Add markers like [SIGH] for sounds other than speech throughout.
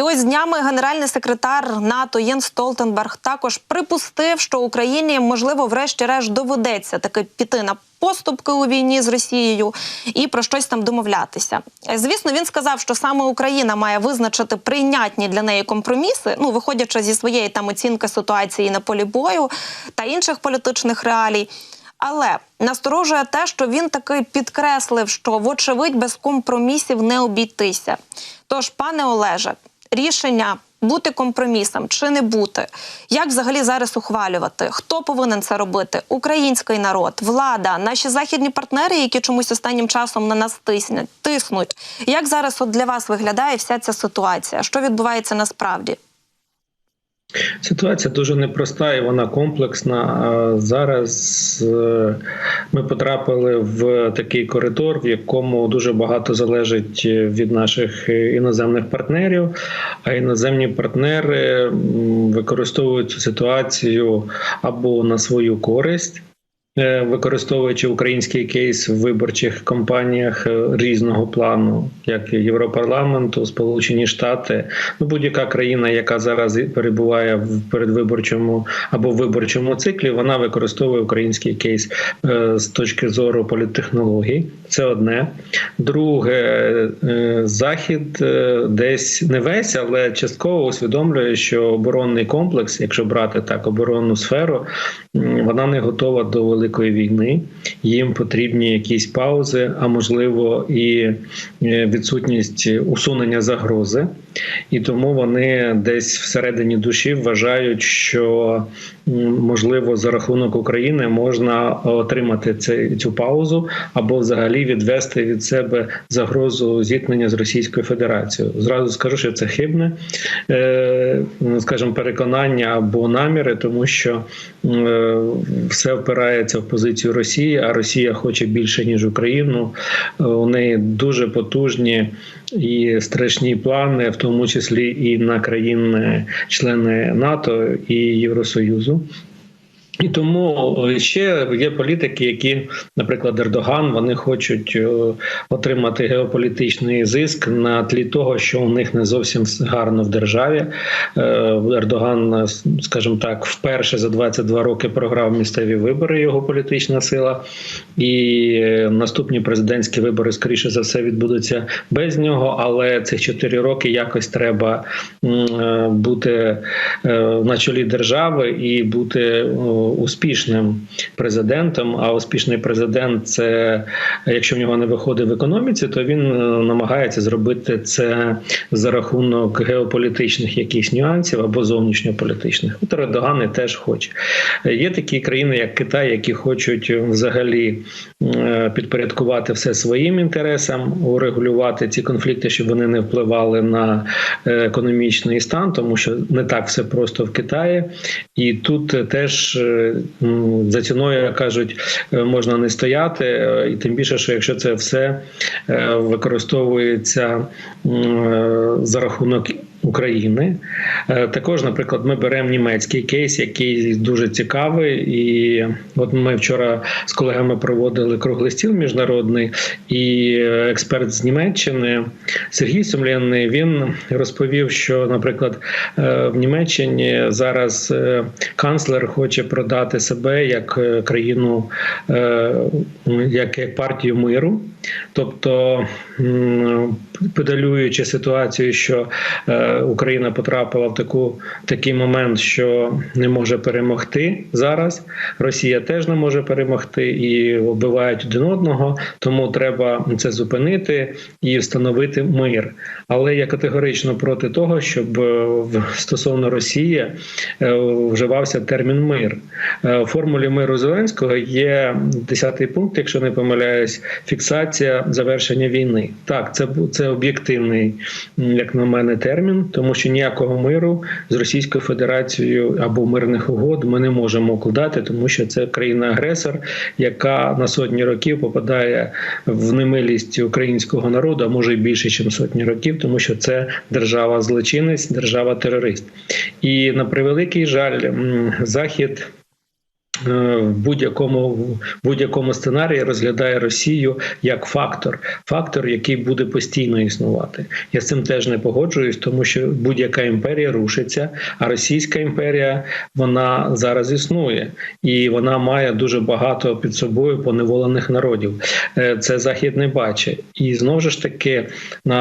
І ось днями генеральний секретар НАТО Єн Столтенберг також припустив, що Україні можливо, врешті-решт доведеться таки піти на поступки у війні з Росією і про щось там домовлятися. Звісно, він сказав, що саме Україна має визначити прийнятні для неї компроміси, ну виходячи зі своєї там оцінки ситуації на полі бою та інших політичних реалій. Але насторожує те, що він таки підкреслив, що вочевидь без компромісів не обійтися. Тож, пане Олеже, рішення бути компромісом чи не бути, як взагалі зараз ухвалювати? Хто повинен це робити? Український народ, влада, наші західні партнери, які чомусь останнім часом на нас тиснуть, тиснуть. Як зараз от для вас виглядає вся ця ситуація? Що відбувається насправді? Ситуація дуже непроста і вона комплексна. Зараз е, ми потрапили в такий коридор, в якому дуже багато залежить від наших іноземних партнерів. А іноземні партнери використовують цю ситуацію або на свою користь. Е, Використовуючи український кейс в виборчих кампаніях е, різного плану, як Європарламенту, Сполучені Штати, ну будь-яка країна, яка зараз перебуває в передвиборчому або виборчому циклі, вона використовує український кейс е, з точки зору політтехнологій. Це одне. Друге, захід десь не весь, але частково усвідомлює, що оборонний комплекс, якщо брати так, оборонну сферу, вона не готова до великої війни. Їм потрібні якісь паузи, а можливо, і е, відсутність усунення загрози. І тому вони десь всередині душі вважають, що можливо за рахунок України можна отримати це, цю паузу або взагалі відвести від себе загрозу зіткнення з Російською Федерацією. Зразу скажу, що це хибне, е, скажімо, переконання або наміри, тому що е, все впирається в позицію Росії, а Росія хоче більше ніж Україну. Е, У неї дуже потужні і страшні плани, в тому числі і на країни-члени НАТО і Євросоюзу. І тому ще є політики, які, наприклад, Ердоган, вони хочуть е, отримати геополітичний зиск на тлі того, що у них не зовсім гарно в державі. Е, Ердоган, скажімо так, вперше за 22 роки програв місцеві вибори. Його політична сила, і е, наступні президентські вибори, скоріше за все, відбудуться без нього. Але цих 4 роки якось треба е, бути е, на чолі держави і бути е, успішним президентом. А успішний президент це якщо в нього не виходить в економіці, то він е, намагається зробити це за рахунок геополітичних якихось нюансів або зовнішньополітичних. От Ердоган теж хоче. Є такі країни, як Китай, які хочуть взагалі е, підпорядкувати все своїм інтересам, урегулювати ці конфлікти, щоб вони не впливали на е, економічний стан, тому що не так все просто в Китаї, і тут теж за ціною як кажуть, е, можна не стояти, е, і тим більше, що якщо це все е, використовується е, за рахунок. України. Е, також, наприклад, ми беремо німецький кейс, який дуже цікавий, і от ми вчора з колегами проводили круглий стіл міжнародний, і експерт з Німеччини Сергій Сумленний він розповів, що, наприклад, е, в Німеччині зараз е, канцлер хоче продати себе як країну, як партію миру, тобто педалюючи ситуацію, що е, Україна потрапила в таку такий момент, що не може перемогти зараз. Росія теж не може перемогти і вбивають один одного. Тому треба це зупинити і встановити мир. Але я категорично проти того, щоб е, стосовно Росії е, вживався термін мир. В формулі миру Зеленського є 10 пункт, якщо не помиляюсь, фіксація завершення війни. Так, це це об'єктивний, як на мене, термін, тому що ніякого миру з Російською Федерацією або мирних угод ми не можемо укладати, тому що це країна-агресор, яка на сотні років попадає в немилість українського народу, а може й більше, ніж сотні років, тому що це держава злочинець, держава терорист. І на превеликий жаль, захід в будь-якому в будь-якому сценарії розглядає Росію як фактор, фактор, який буде постійно існувати. Я з цим теж не погоджуюсь, тому що будь-яка імперія рушиться, а Російська імперія вона зараз існує і вона має дуже багато під собою поневолених народів. Е, Це захід не бачить, і знову ж таки на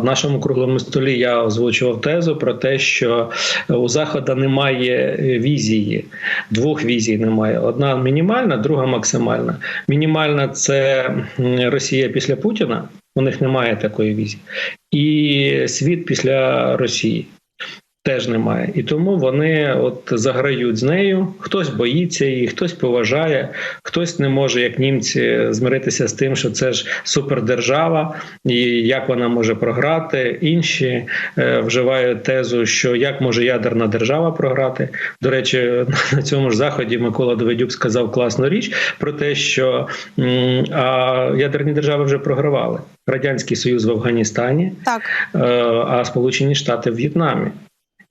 нашому круглому столі я озвучував тезу про те, що у заходу немає е, візії, двох візій немає. Одна мінімальна, друга максимальна. Мінімальна це Росія після Путіна. У них немає такої візії, і світ після Росії. Теж немає, і тому вони от заграють з нею. Хтось боїться її, хтось поважає, хтось не може, як німці, змиритися з тим, що це ж супердержава, і як вона може програти. Інші е, вживають тезу, що як може ядерна держава програти. До речі, [LAUGHS] на цьому ж заході Микола Доведюк сказав класну річ про те, що м, а ядерні держави вже програвали. Радянський Союз в Афганістані, Так, е, а Сполучені Штати в В'єтнамі.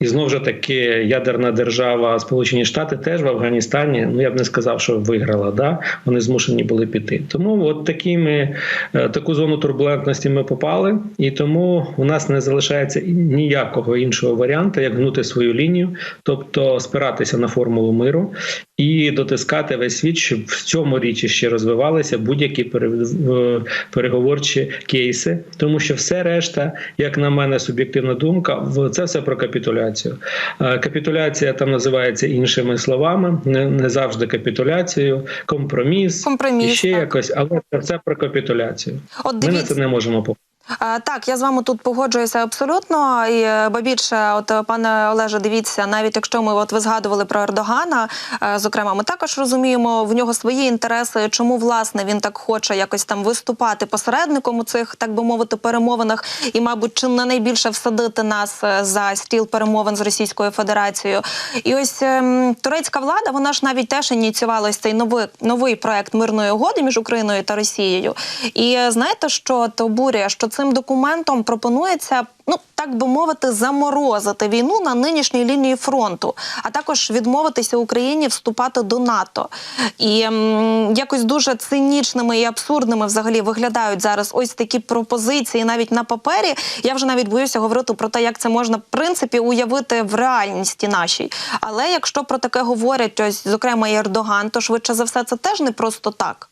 І знову ж таки, ядерна держава Сполучені Штати теж в Афганістані. Ну я б не сказав, що виграла. Да, вони змушені були піти. Тому от такі ми, е, таку зону турбулентності ми попали, і тому у нас не залишається ніякого іншого варіанту, як гнути свою лінію, тобто спиратися на формулу миру і дотискати весь світ, щоб в цьому річі ще розвивалися будь-які пере- переговорчі кейси, тому що все решта, як на мене, суб'єктивна думка, це все про капітуляцію. Капітуляція там називається іншими словами, не, завжди капітуляцією, компроміс, Компроміс, і ще так. якось, але це все про капітуляцію. от Ми на це не можемо погодитися. Е, Так, я з вами тут погоджуюся абсолютно. І е, ба більше, от пане Олеже, дивіться, навіть якщо ми от ви згадували про Ердогана, е, зокрема, ми також розуміємо в нього свої інтереси, чому власне він так хоче якось там виступати посередником у цих, так би мовити, перемовинах, і, мабуть, чи не найбільше всадити нас за стіл перемовин з Російською Федерацією. І ось ем, турецька влада, вона ж навіть теж ініціювала ось цей новий новий проект мирної угоди між Україною та Росією. І знаєте, що от обурює, що цим документом пропонується. Ну так би мовити, заморозити війну на нинішній лінії фронту, а також відмовитися Україні вступати до НАТО. І м, якось дуже цинічними і абсурдними взагалі виглядають зараз ось такі пропозиції, навіть на папері. Я вже навіть боюся говорити про те, як це можна в принципі уявити в реальності нашій. Але якщо про таке говорять, ось зокрема і Ердоган, то швидше за все це теж не просто так.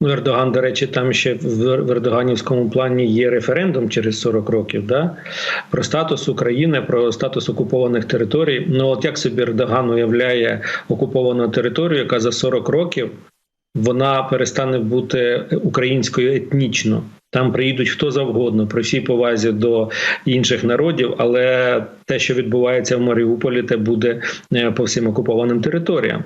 Ну, Ердоган, до речі, там ще в Ердоганівському плані є референдум через 40 років, да? про статус України, про статус окупованих територій. Ну, от як собі Ердоган уявляє окуповану територію, яка за 40 років вона перестане бути українською етнічно. Там приїдуть хто завгодно, при всій повазі до інших народів, але те, що відбувається в Маріуполі, те буде е, по всім окупованим територіям.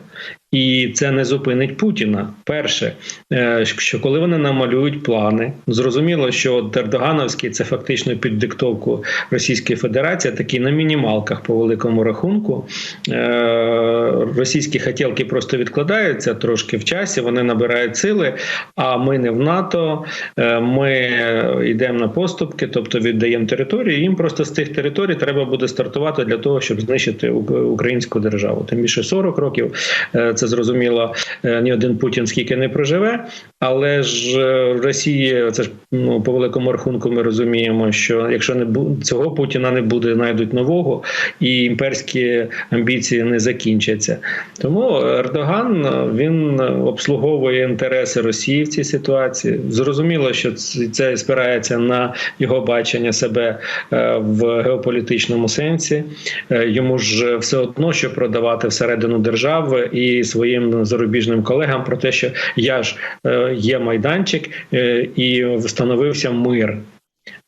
І це не зупинить Путіна. Перше, е, що коли вони намалюють плани, зрозуміло, що от Ердогановський це фактично під диктовку Російської Федерації, такі на мінімалках по великому рахунку. Е, Російські хотілки просто відкладаються трошки в часі, вони набирають сили. А ми не в НАТО, е, ми йдемо на поступки, тобто віддаємо території. Їм просто з тих територій треба буде стартувати для того, щоб знищити українську державу. Тим більше 40 років. Це зрозуміло, е, ні один Путін скільки не проживе, але ж е, в Росії це ж ну по великому рахунку. Ми розуміємо, що якщо не цього Путіна не буде, знайдуть нового, і імперські амбіції не закінчаться. Тому Ердоган е, він обслуговує інтереси Росії в цій ситуації. Зрозуміло, що це спирається на його бачення себе в геополітичному сенсі. Йому ж все одно, що продавати всередину держави і своїм зарубіжним колегам про те, що я ж е, є майданчик е, і встановився мир.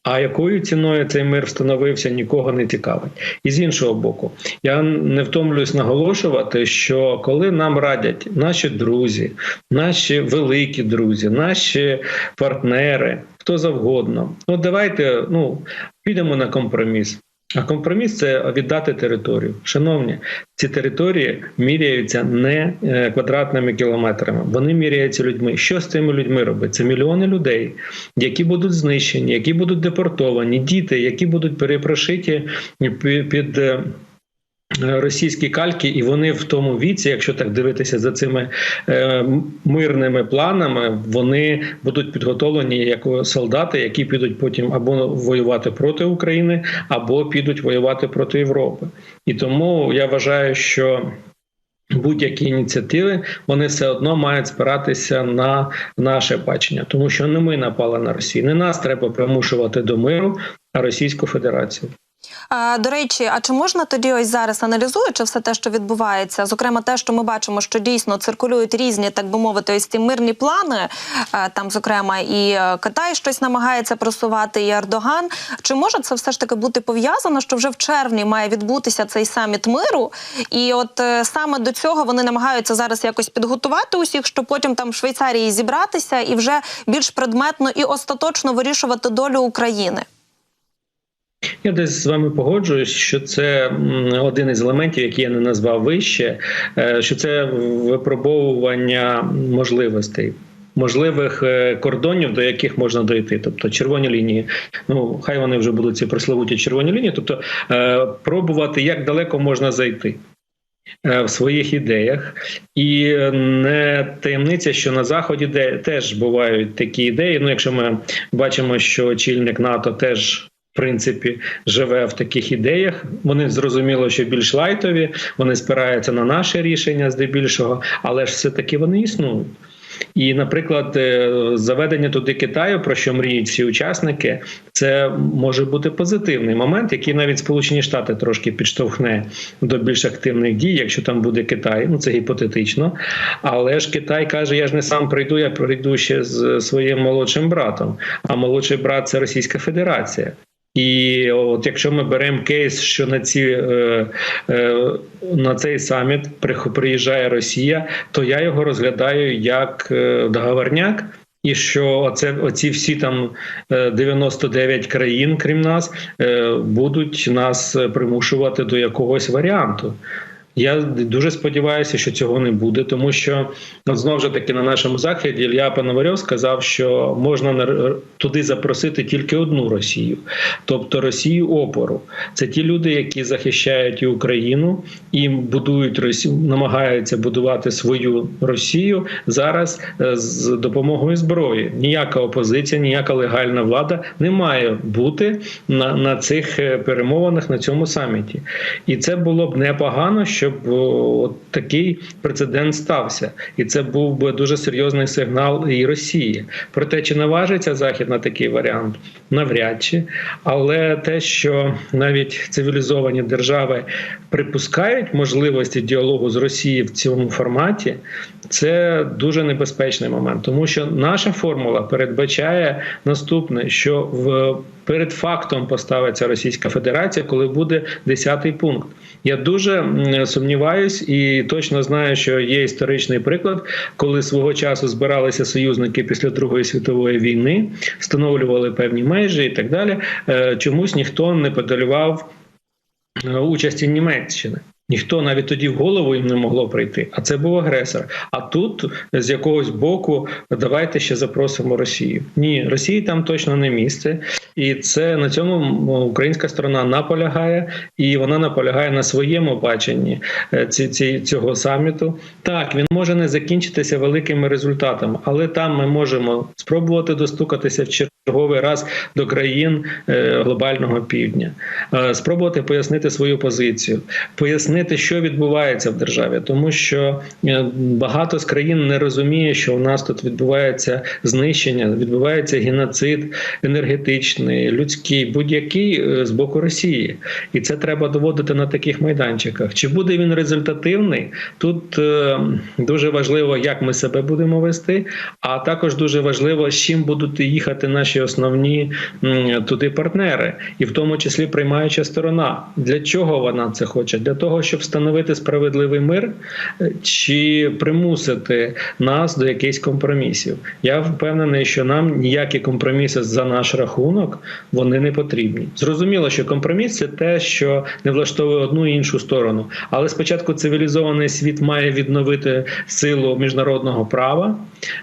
А якою ціною цей мир встановився, нікого не цікавить. І з іншого боку, я не втомлююсь наголошувати, що коли нам радять наші друзі, наші великі друзі, наші партнери, хто завгодно, ну давайте ну підемо на компроміс. А компроміс це віддати територію. Шановні, ці території міряються не е, квадратними кілометрами, вони міряються людьми. Що з цими людьми робить? Це мільйони людей, які будуть знищені, які будуть депортовані, діти, які будуть перепрошиті під. Російські кальки, і вони в тому віці, якщо так дивитися за цими е, мирними планами, вони будуть підготовлені як солдати, які підуть потім або воювати проти України, або підуть воювати проти Європи. І тому я вважаю, що будь-які ініціативи вони все одно мають спиратися на наше бачення, тому що не ми напали на Росію, не нас треба примушувати до миру, а Російську Федерацію. До речі, а чи можна тоді ось зараз аналізуючи все те, що відбувається, зокрема те, що ми бачимо, що дійсно циркулюють різні, так би мовити, ось ці мирні плани, там, зокрема, і е, Китай щось намагається просувати, і Ердоган. Чи може це все ж таки бути пов'язано, що вже в червні має відбутися цей саміт миру? І от е, саме до цього вони намагаються зараз якось підготувати усіх, щоб потім там в Швейцарії зібратися і вже більш предметно і остаточно вирішувати долю України. Я десь з вами погоджуюсь, що це один із елементів, які я не назвав вище, е, що це випробовування можливостей. Можливих е, кордонів, до яких можна дойти, тобто червоні лінії. Ну хай вони вже будуть ці прославуті червоні лінії, тобто е, пробувати, як далеко можна зайти е, в своїх ідеях, і не таємниця, що на заході де теж бувають такі ідеї. Ну, якщо ми бачимо, що очільник НАТО теж в принципі живе в таких ідеях. Вони зрозуміло, що більш лайтові, вони спираються на наше рішення здебільшого, але ж все таки вони існують. І, наприклад, е, заведення туди Китаю, про що мріють всі учасники, це може бути позитивний момент, який навіть Сполучені Штати трошки підштовхне до більш активних дій, якщо там буде Китай. Ну це гіпотетично. Але ж Китай каже: я ж не сам прийду, я прийду ще з своїм молодшим братом. А молодший брат це Російська Федерація. І от якщо ми беремо кейс, що на ці е, е, на цей саміт приїжджає Росія, то я його розглядаю як е, договорняк. І що оце оці всі там 99 країн, крім нас, е, будуть нас примушувати до якогось варіанту. Я дуже сподіваюся, що цього не буде, тому що от знову ж таки на нашому заході Ілья Пономарьов сказав, що можна туди запросити тільки одну Росію, тобто Росію опору. Це ті люди, які захищають і Україну і будують Росію, намагаються будувати свою Росію зараз е, з допомогою зброї. Ніяка опозиція, ніяка легальна влада не має бути на, на цих е, перемовинах на цьому саміті, і це було б непогано щоб от такий прецедент стався, і це був би дуже серйозний сигнал і Росії. Проте чи наважиться Захід на такий варіант? Навряд чи, але те, що навіть цивілізовані держави припускають можливості діалогу з Росією в цьому форматі, це дуже небезпечний момент, тому що наша формула передбачає наступне, що в перед фактом поставиться Російська Федерація, коли буде 10-й пункт. Я дуже сумніваюсь і точно знаю, що є історичний приклад, коли свого часу збиралися союзники після Другої світової війни, встановлювали певні межі і так далі. Е, чомусь ніхто не подолював е, участі Німеччини. Ніхто навіть тоді в голову їм не могло прийти, а це був агресор. А тут з якогось боку давайте ще запросимо Росію. Ні, Росії там точно не місце, і це на цьому українська сторона наполягає, і вона наполягає на своєму баченні е, ці, цього саміту. Так він може не закінчитися великими результатами, але там ми можемо спробувати достукатися в черговий раз до країн е, глобального півдня, е, спробувати пояснити свою позицію, пояснити, що відбувається в державі, тому що багато з країн не розуміє, що у нас тут відбувається знищення, відбувається геноцид енергетичний людський, будь-який з боку Росії, і це треба доводити на таких майданчиках. Чи буде він результативний? Тут е, дуже важливо, як ми себе будемо вести, а також дуже важливо, з чим будуть їхати наші основні туди партнери, і в тому числі приймаюча сторона. Для чого вона це хоче? Для того, щоб встановити справедливий мир чи примусити нас до якихось компромісів. Я впевнений, що нам ніякі компроміси за наш рахунок вони не потрібні. Зрозуміло, що компроміс це те, що не влаштовує одну і іншу сторону. Але спочатку цивілізований світ має відновити силу міжнародного права,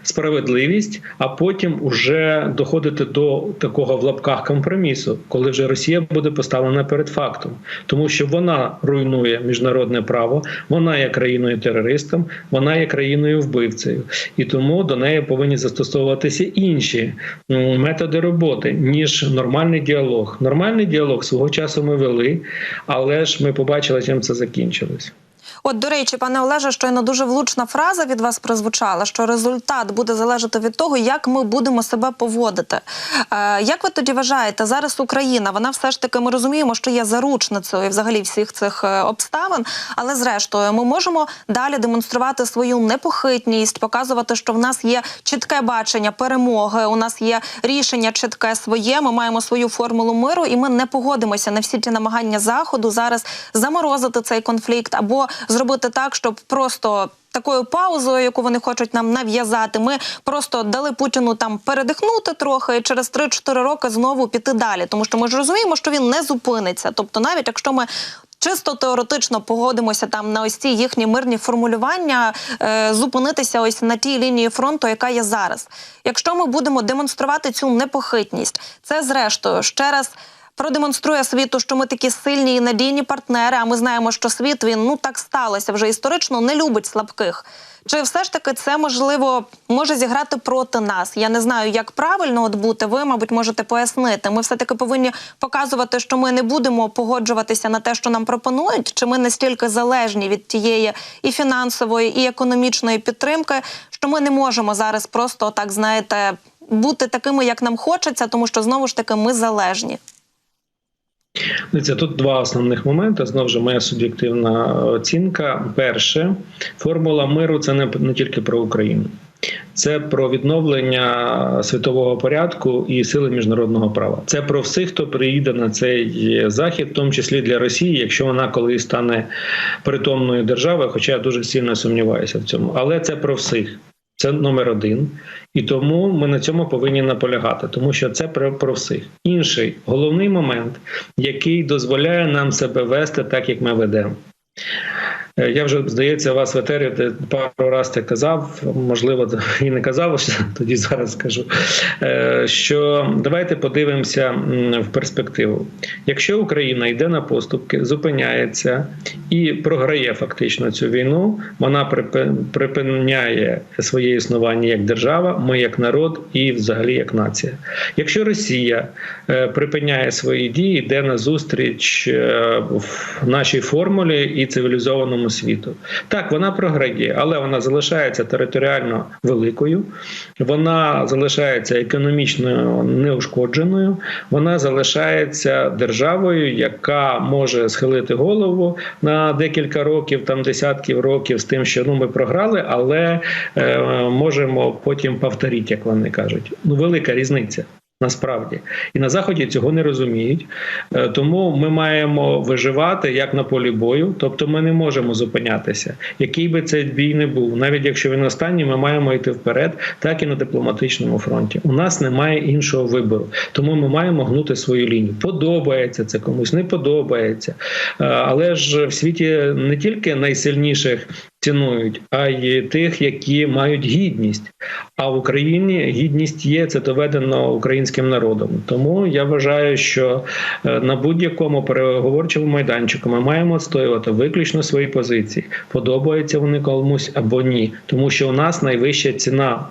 справедливість, а потім уже доходити до такого в лапках компромісу, коли вже Росія буде поставлена перед фактом, тому що вона руйнує міжнародне право. Вона є країною терористом, вона є країною вбивцею, і тому до неї повинні застосовуватися інші методи роботи ніж нормальний діалог. Нормальний діалог свого часу ми вели, але ж ми побачили, чим це закінчилось. От, до речі, пане Олеже, щойно дуже влучна фраза від вас прозвучала, що результат буде залежати від того, як ми будемо себе поводити. Е, як ви тоді вважаєте, зараз Україна, вона все ж таки ми розуміємо, що є заручницею взагалі всіх цих е, обставин, але зрештою ми можемо далі демонструвати свою непохитність, показувати, що в нас є чітке бачення перемоги, у нас є рішення чітке своє. Ми маємо свою формулу миру, і ми не погодимося на всі ті намагання заходу зараз заморозити цей конфлікт або зробити так, щоб просто. Такою паузою, яку вони хочуть нам нав'язати, ми просто дали Путіну там передихнути трохи і через 3-4 роки знову піти далі. Тому що ми ж розуміємо, що він не зупиниться. Тобто, навіть якщо ми чисто теоретично погодимося там на ось ці їхні мирні формулювання, е, зупинитися ось на тій лінії фронту, яка є зараз. Якщо ми будемо демонструвати цю непохитність, це зрештою ще раз. Продемонструє світу, що ми такі сильні і надійні партнери. А ми знаємо, що світ він ну так сталося вже історично не любить слабких. Чи все ж таки це можливо може зіграти проти нас? Я не знаю, як правильно от бути. Ви, мабуть, можете пояснити. Ми все таки повинні показувати, що ми не будемо погоджуватися на те, що нам пропонують. Чи ми настільки залежні від тієї і фінансової, і економічної підтримки, що ми не можемо зараз просто так знаєте бути такими, як нам хочеться, тому що знову ж таки ми залежні. Дивіться, тут два основних моменти. Знову ж моя суб'єктивна оцінка. Перше, формула миру це не, не тільки про Україну. Це про відновлення світового порядку і сили міжнародного права. Це про всіх, хто приїде на цей захід, в тому числі для Росії, якщо вона колись стане притомною державою, хоча я дуже сильно сумніваюся в цьому. Але це про всіх. Це номер один, і тому ми на цьому повинні наполягати, тому що це про, про всіх. Інший головний момент, який дозволяє нам себе вести так, як ми ведемо. Е, Я вже здається, вас в етері пару раз це казав, можливо, [LAUGHS] і не казав, [LAUGHS] тоді зараз скажу. е, Що давайте подивимося в перспективу. Якщо Україна йде на поступки, зупиняється і програє фактично цю війну, вона припиняє своє існування як держава, ми як народ і взагалі як нація. Якщо Росія е, припиняє свої дії, йде на зустріч в нашій формулі і цивілізованому світу. Так, вона програє, але вона залишається територіально великою, вона залишається економічно неушкодженою, вона залишається державою, яка може схилити голову на декілька років, там десятків років з тим, що ну ми програли, але е, можемо потім повторити, як вони кажуть. Ну, велика різниця. Насправді і на заході цього не розуміють, Е, тому ми маємо виживати як на полі бою, тобто ми не можемо зупинятися. Який би цей бій не був, навіть якщо він останній, ми маємо йти вперед, так і на дипломатичному фронті. У нас немає іншого вибору, тому ми маємо гнути свою лінію. Подобається це комусь, не подобається. Е, Але ж в світі не тільки найсильніших цінують, а й тих, які мають гідність. А в Україні гідність є це доведено українським народом. Тому я вважаю, що е, на будь-якому переговорчому майданчику ми маємо відстоювати виключно свої позиції. Подобаються вони комусь або ні, тому що у нас найвища ціна.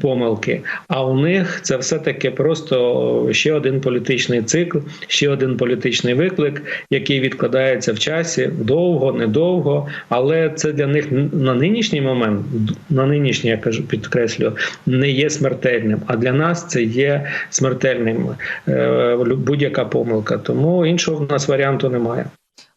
Помилки, а у них це все таки просто ще один політичний цикл, ще один політичний виклик, який відкладається в часі довго, недовго. Але це для них на нинішній момент, на нинішній я кажу, підкреслюю, не є смертельним. А для нас це є смертельним е, будь-яка помилка. Тому іншого в нас варіанту немає.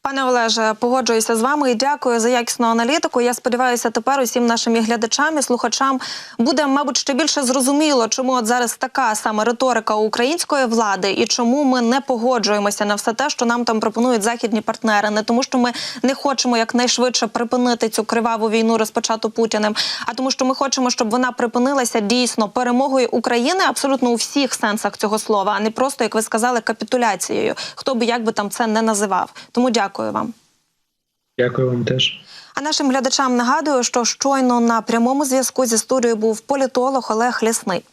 Пане Олеже, погоджуюся з вами і дякую за якісну аналітику. Я сподіваюся, тепер усім нашим глядачам і слухачам буде, мабуть, ще більше зрозуміло, чому от зараз така саме риторика української влади і чому ми не погоджуємося на все те, що нам там пропонують західні партнери. Не тому, що ми не хочемо якнайшвидше припинити цю криваву війну, розпочату Путіним, а тому, що ми хочемо, щоб вона припинилася дійсно перемогою України абсолютно у всіх сенсах цього слова, а не просто, як ви сказали, капітуляцією. Хто би як би там це не називав. Тому дякую вам. Дякую вам теж. А нашим глядачам нагадую, що щойно на прямому зв'язку зі студією був політолог Олег Лісний.